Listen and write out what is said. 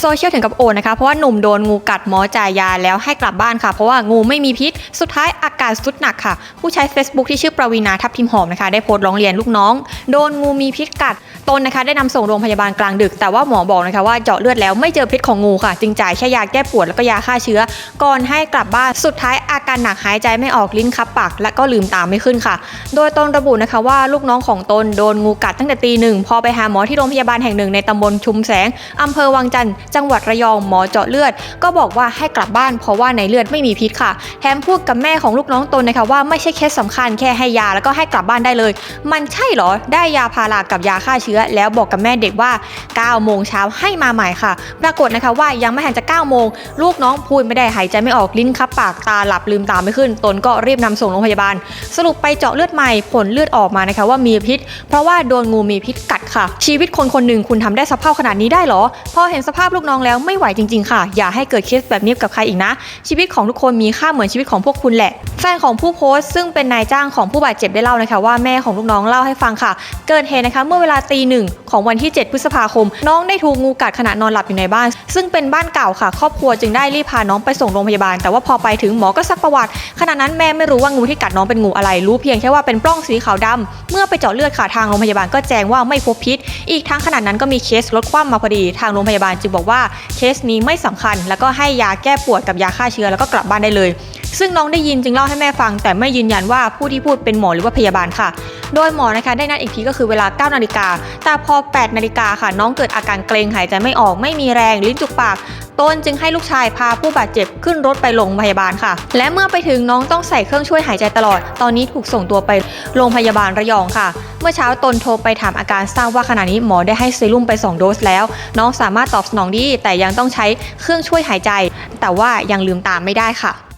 โซเชียลถึงกับโอนนะคะเพราะว่าหนุ่มโดนงูกัดหมอจ่ายยาแล้วให้กลับบ้านค่ะ เพราะว่างูไม่มีพิษ สุดท้ายอาการสุดหนักค่ะ ผู้ใช้ Facebook ที่ชื่อประวีนาทับทิมหอมนะคะ ได้โพสต์ร้องเรียนลูกน้อง โดนงูมีพิษกัดตนนะคะ ได้นำส่งโรงพยาบาลกลางดึก แต่ว่าหมอบอกนะคะว่าเจาะเลือดแล้วไม่เจอพิษของงูค่ะ จึงจ่ายแค่ยาแก้ปวดแล้วก็ยาฆ่าเชื้อ ก่อนให้กลับบ้านสุดท้ายอาการหนักหายใจไม่ออกลิ้นคับปากและก็ลืมตามไม่ขึ้นค่ะ โดยตนระบุนะคะว่าลูกน้องของตนโดนงูกัดตั้งแต่ตีหนึ่งพอไปหาหมอที่โรงพยาบาลแห่งหนึ่งในตำบลชุมแสงอำเภอวังจันทร์จังหวัดระยองหมอเจาะเลือด ก็บอกว่าให้กลับบ้านเพราะว่าในเลือดไม่มีพิษค่ะ แถมพูดกับแม่ของลูกน้องตนนะคะว่าไม่ใช่เคสสำคัญแค่ให้ยาแล้วก็ให้กลับบ้านได้เลย มันใช่เหรอ ได้ยาพารากับยาฆ่าเชื้อ แล้วบอกกับแม่เด็กว่า 9 โมงเช้าให้มาใหม่ค่ะ ปรากฏนะคะว่ายังไม่ทันจะ 9 โมง ลูกน้องพูดไม่ได้หายใจไม่ออกลิ้นคับปากตาหลับลืมตาไม่ขึ้น ตนก็รีบนำส่งโรงพยาบาล สรุปไปเจาะเลือดใหม่ผลเลือดออกมานะคะว่ามีพิษ เพราะว่าโดนงูมีพิษกัดค่ะ ชีวิตคนคนหนึ่งคุณทำได้สภาพขนาดนี้ได้เหรอ พอเห็นสภาพลูกน้องแล้วไม่ไหวจริง ๆ ค่ะ อย่าให้เกิดเคสแบบนี้กับใครอีกนะ ชีวิตของทุกคนมีค่าเหมือนชีวิตของพวกคุณแหละ แฟนของผู้โพสต์ซึ่งเป็นนายจ้างของผู้บาดเจ็บได้เล่านะคะว่าแม่ของลูกน้องเล่าให้ฟังค่ะ เกิดเหตุนะคะ เมื่อเวลาตีหนึ่งของวันที่ 7 พฤษภาคม น้องได้ถูกงูกัดขณะนอนหลับอยู่ในบ้าน ซึ่งเป็นบ้านเก่าค่ะ ครอบครัวจึงได้รีบพาน้องไปส่งโรงพยาบาล แต่ว่าพอไปถึงหมอก็ซักประวัติขณะนั้นแม่ไม่รู้ว่างูที่กัดน้องเป็นงูอะไร รู้เพียงแค่ว่าเป็นปล้องสีขาวดำเมื่อไปเจาะเลือดค่ะทางโรงพยาบาลก็แจ้งว่าไม่พบพิษ อีกทั้งขณะนั้นก็มีเคสรถคว่ำมาพอดีทางโรงพยาบาลจึงบอกว่าเคสนี้ไม่สำคัญ แล้วก็ให้ยาแก้ปวดกับยาฆ่าเชื้อแล้วก็กลับบ้านได้เลย ซึ่งน้องได้ยินจึงเล่าให้แม่ฟัง แต่ไม่ยืนยันว่าผู้ที่พูดเป็นหมอหรือว่าพยาบาลค่ะ โดยหมอนะคะได้นัดอีกทีก็คือเวลา 9 นาฬิกา แต่พอ 8 นาฬิกาค่ะ น้องเกิดอาการเกรงหายใจไม่ออกไม่มีแรงลิ้นจุกปากตนจึงให้ลูกชายพาผู้บาดเจ็บขึ้นรถไปโรงพยาบาลค่ะ และเมื่อไปถึงน้องต้องใส่เครื่องช่วยหายใจตลอด ตอนนี้ถูกส่งตัวไปโรงพยาบาลระยองค่ะ เมื่อเช้าตนโทรไปถามอาการทราบว่าขณะนี้หมอได้ให้เซรุ่มไป 2 โดสแล้ว น้องสามารถตอบสนองดี แต่ยังต้องใช้เครื่องช่วยหายใจ แต่ว่ายังลืมตามไม่ได้ค่ะ